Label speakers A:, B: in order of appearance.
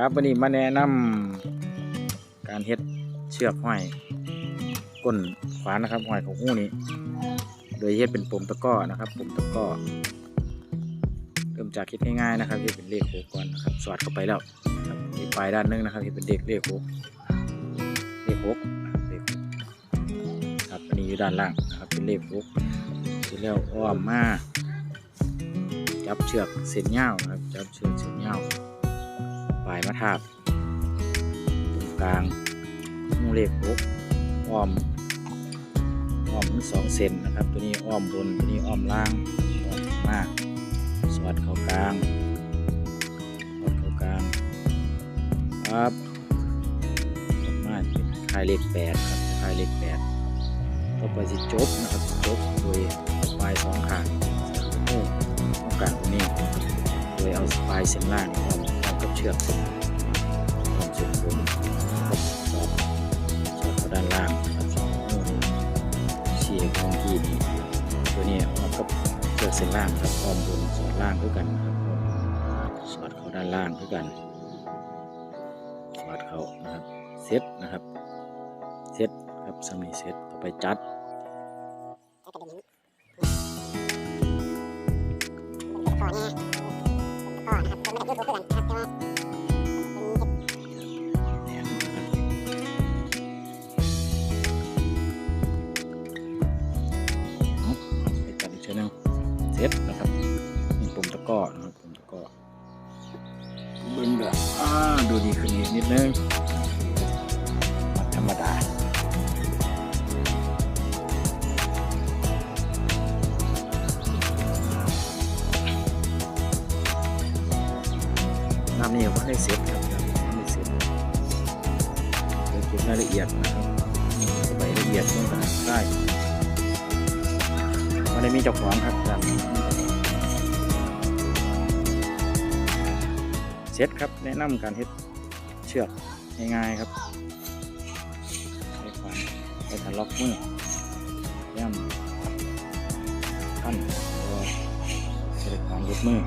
A: ครับวันนี้มาแนะนำการเฮ็ดเชือกห้อยก้นขวานนะครับห้อยของหู้นี้ โดยเฮ็ดเป็นปมตะก้อนะครับปมตะก้อเริ่มจากเฮ็ดง่ายๆนะครับเฮ็ดเป็นเลขโคก่อนนะครับสอดเข้าไปแล้วครับอีปลายด้านหนึงนะครับเฮ็ดเป็นเลขเลขโคเลขโคเลขหกครับอันนี้อยู่ด้านล่างนะครับเป็นเลขโคเสร็จแล้วอ้อมมาจับเชือกเส้นยาวนะครับจับเชือกเส้นยาว ปลายมะทาบตรงกลางหูเลขหกอ้อมอ้อมทั้งสองเซนนะครับ ตัวนี้อ้อมบนตัวนี้อ้อมล่างอ้อมมาก สอดเข้ากลางสอดเข้ากลางครับออกมาเป็นคลายเลขแปดครับคลายเลขแปดต่อไปสิจบนะครับจบโดยปลายสองข้างโอ้ตรงกลางตรงนี้โดยเอาปลายเส้นล่าง เชือกออกเชือกบนกับสอดสอดเข้าด้านล่างนะครับสอดโอ้นี่ชี้ให้ของที่นี่ตัวนี้ออกกับเชือกเส้นล่างครับอ้อมบนสอดล่างด้วยกันนะครับสอดเข้าด้านล่างด้วยกันสอดเข้านะครับเซตนะครับเซตครับสำนีเซตต่อไปจัด เซตนะครับนี่ปุ่มตะกร้อนะครับปุ่มตะกร้อเบิ้งแบบอ่าดูดีขึ้นอีกนิดนึงมัดธรรมดาน้ำนี่ยังไม่ได้เสร็จครับยังไม่ได้เสร็จเดี๋ยวเก็บรายละเอียดนะครับสบายละเอียดต้องการได้ ไม่ได้มีเจ้าของครับจำเสร็จครับแนะนำการเฮ็ดเชือกง่ายๆครับใช้ขวานใช้ขันล็อกมือย่ำขั้นตัวใช้ขวานยึดมือ